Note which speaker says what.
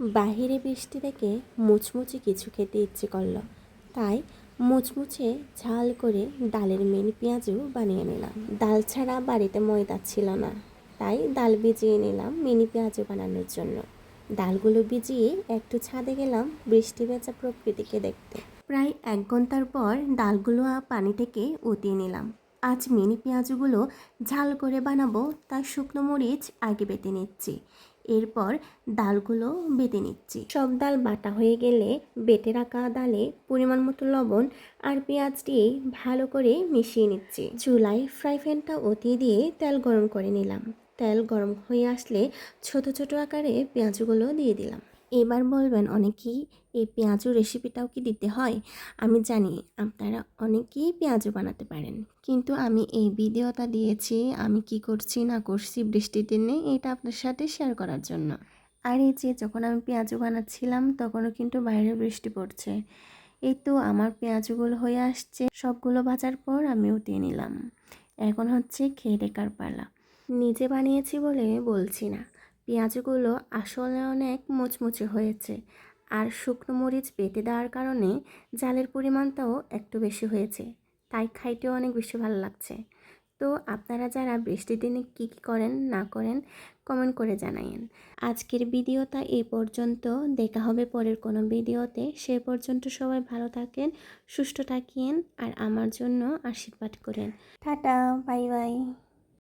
Speaker 1: বাহিরে বৃষ্টি দেখে মুচমুচে কিছু খেতে ইচ্ছে করল। তাই মুচমুচে ঝাল করে ডালের মিনি পেঁয়াজও বানিয়ে নিলাম। ডাল ছাড়া বাড়িতে ময়দা ছিল না। তাই ডাল ভিজিয়ে নিলাম মিনি পেঁয়াজও বানানোর জন্য। ডালগুলো ভিজিয়ে একটু ছাদে গেলাম বৃষ্টি ভেজা প্রকৃতিকে দেখতে। প্রায় এক ঘণ্টার পর ডালগুলো পানি থেকে উতিয়ে নিলাম। আজ মিনি পেঁয়াজগুলো ঝাল করে বানাবো, তাই শুকনো মরিচ আগে বেটে নিচ্ছি। এরপর ডালগুলো বেটে নিচ্ছি। সব ডাল বাটা হয়ে গেলে বেটে রাখা ডালে পরিমাণ মতো লবণ আর পেঁয়াজ দিয়ে ভালো করে মিশিয়ে নিচ্ছি। চুলায় ফ্রাই প্যানটা অতিয়ে দিয়ে তেল গরম করে নিলাম। তেল গরম হয়ে আসলে ছোট ছোট আকারে পেঁয়াজগুলো দিয়ে দিলাম। এবার বলবেন অনেকেই এই পেঁয়াজু রেসিপিটাও কি দিতে হয়? আমি জানি আপনারা অনেকেই পেঁয়াজু বানাতে পারেন। কিন্তু আমি এই ভিডিওটা দিয়েছি, আমি কি করছি, না করছি বৃষ্টির দিনে, এটা আপনার সাথে শেয়ার করার জন্য। আর এই যে যখন আমি পেঁয়াজু বানাচ্ছিলাম, তখনও কিন্তু বাইরে বৃষ্টি পড়ছে। এই তো আমার পেঁয়াজুগুলো হয়ে আসছে, সবগুলো ভাজার পর আমি উঠিয়ে নিলাম। এখন হচ্ছে খেয়ে দেখার পালা। নিজে বানিয়েছি বলে বলছি না। পেঁয়াজগুলো আসলে অনেক মুচমুচে হয়েছে। আর শুকনো মরিচ বেটে দেওয়ার কারণে জালের পরিমাণটাও একটু বেশি হয়েছে। তাই খাইতেও অনেক বেশি ভালো লাগছে। তো আপনারা যারা বৃষ্টির দিনে কী কী করেন, না করেন কমেন্ট করে জানাইন আজকের ভিডিওটা এই পর্যন্ত। দেখা হবে পরের কোনো ভিডিওতে। সে পর্যন্ত সবাই ভালো থাকেন, সুস্থ থাকিয়েন, আর আমার জন্য আশীর্বাদ করেন। Tata, bye bye.